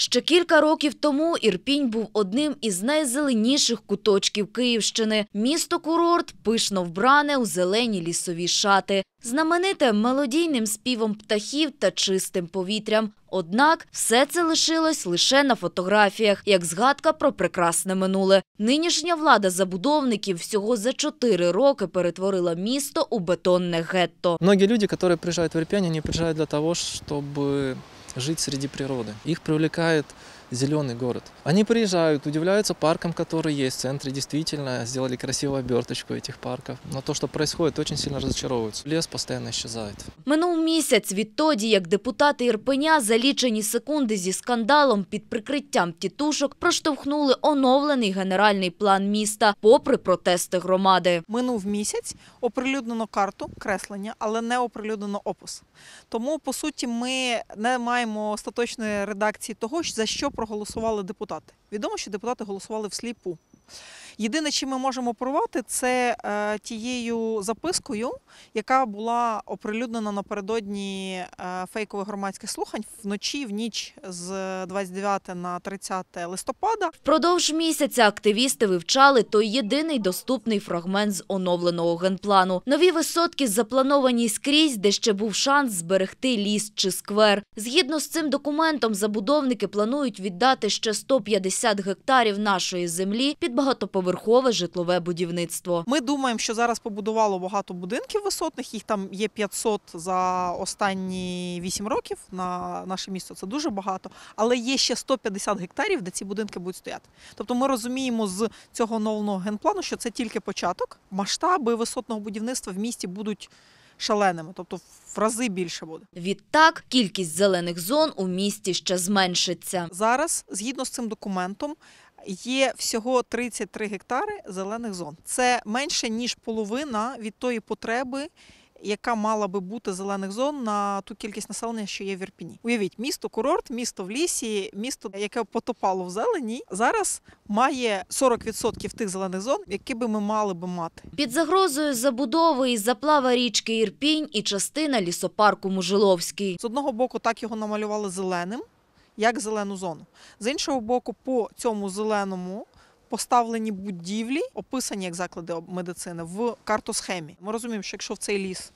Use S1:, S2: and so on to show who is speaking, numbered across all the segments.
S1: Ще кілька років тому Ірпінь був одним із найзеленіших куточків Київщини. Місто-курорт пишно вбране у зелені лісові шати, знамените мелодійним співом птахів та чистим повітрям. Однак все це лишилось лише на фотографіях, як згадка про прекрасне минуле. Нинішня влада забудовників всього за чотири роки перетворила місто у бетонне гетто.
S2: Многие люди, которые приезжают в Ирпень, они приезжают для того, чтобы жить среди природы. Их привлекает зеленый город. Они приезжают, удивляются паркам, которые есть в центре. Действительно, сделали красивую оберточку этих парков. Но то, что происходит, очень сильно разочаровываются. Лес постоянно исчезает.
S1: Минув місяць відтоді, як депутати Ірпеня за лічені секунди зі скандалом під прикриттям тітушок проштовхнули оновлений генеральний план міста, попри протести громади.
S3: Минув місяць, оприлюднено карту креслення, але не оприлюднено опис. Тому, по суті, ми не маємо остаточної редакції того, за що проголосували депутати. Відомо, що депутати голосували всліпу. Єдине, чим ми можемо порвати, це е, тією запискою, яка була оприлюднена напередодні е, фейкових громадських слухань вночі, в ніч з 29 на 30 листопада.
S1: Впродовж місяця активісти вивчали той єдиний доступний фрагмент з оновленого генплану. Нові висотки заплановані скрізь, де ще був шанс зберегти ліс чи сквер. Згідно з цим документом, забудовники планують віддати ще 150 гектарів нашої землі під багатоповерхове житлове будівництво.
S3: Ми думаємо, що зараз побудувало багато будинків висотних. Їх там є 500 за останні 8 років на наше місто. Це дуже багато. Але є ще 150 гектарів, де ці будинки будуть стояти. Тобто ми розуміємо з цього нового генплану, що це тільки початок. Масштаби висотного будівництва в місті будуть шаленими, тобто в рази більше буде.
S1: Відтак, кількість зелених зон у місті ще зменшиться.
S3: Зараз, згідно з цим документом, є всього 33 гектари зелених зон. Це менше ніж половина від тої потреби, яка мала би бути зелених зон на ту кількість населення, що є в Ірпіні. Уявіть, місто курорт, місто в лісі, місто, яке потопало в зелені, зараз має 40% тих зелених зон, які би ми мали би мати.
S1: Під загрозою забудови і заплава річки Ірпінь і частина лісопарку Мужиловський.
S3: З одного боку, так його намалювали зеленим, як зелену зону. З іншого боку, по цьому зеленому поставлені будівлі, описані як заклади медицини в картосхемі. Ми розуміємо, що якщо в цей ліс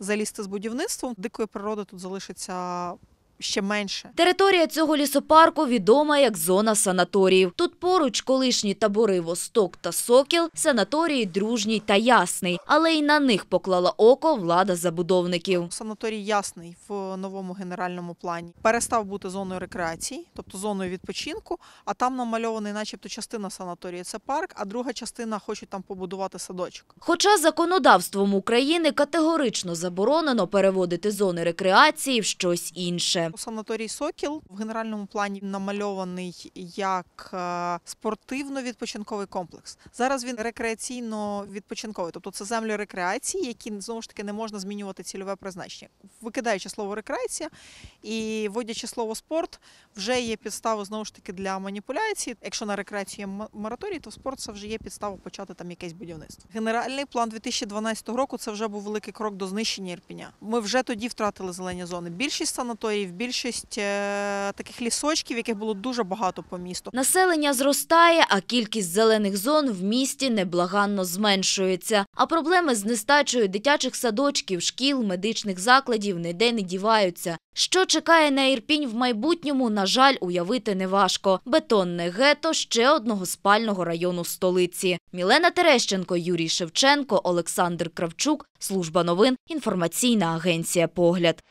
S3: залізти з будівництвом, дикої природи тут залишиться ще менше.
S1: Територія цього лісопарку відома як зона санаторіїв. Тут поруч колишні табори Восток та Сокіл, санаторії Дружній та Ясний. Але й на них поклала око влада забудовників.
S3: Санаторій Ясний в новому генеральному плані перестав бути зоною рекреації, тобто зоною відпочинку, а там намальований, начебто, частина санаторії це парк, а друга частина хочуть там побудувати садочок.
S1: Хоча законодавством України категорично заборонено переводити зони рекреації в щось інше.
S3: Санаторій Сокіл в генеральному плані намальований як е, спортивно-відпочинковий комплекс. Зараз він рекреаційно-відпочинковий, тобто це землі рекреації, які знову ж таки не можна змінювати цільове призначення. Викидаючи слово рекреація і вводячи слово спорт, вже є підстави знову ж таки для маніпуляції. Якщо на рекреацію є мораторій, то в спорт це вже є підстава почати там якесь будівництво. Генеральний план 2012 року це вже був великий крок до знищення Ірпіня. Ми вже тоді втратили зелені зони. Більшість санаторіїв, більшість е, таких лісочків, яких було дуже багато по місту.
S1: Населення зростає, а кількість зелених зон в місті неблаганно зменшується. А проблеми з нестачею дитячих садочків, шкіл, медичних закладів ніде не діваються. Що чекає на Ірпінь в майбутньому, на жаль, уявити неважко. Бетонне гето ще одного спального району столиці. Мілена Терещенко, Юрій Шевченко, Олександр Кравчук. Служба новин. Інформаційна агенція «Погляд».